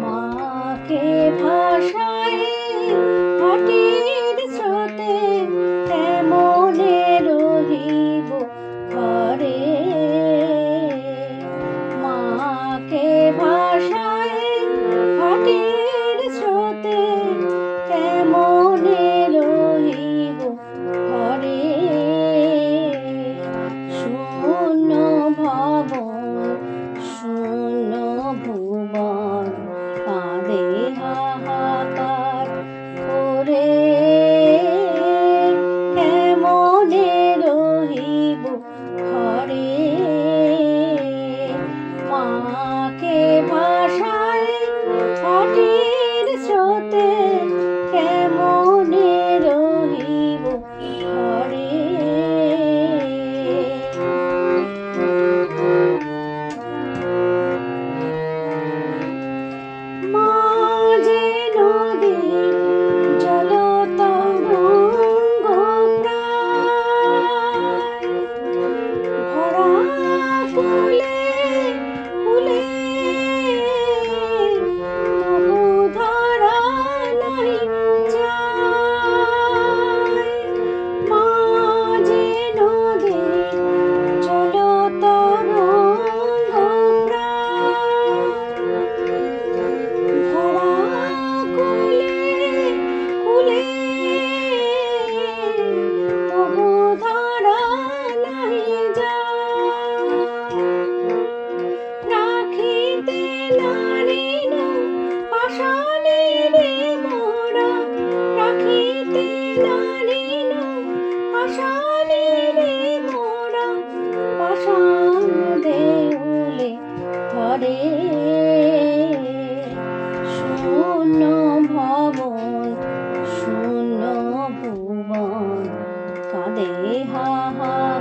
মাকে ভাষা Facebook ভাসালে মোরা বসন্তে উলে ধরে। শূন্য ভবন শূন্য ভুবন কাঁদে হাহা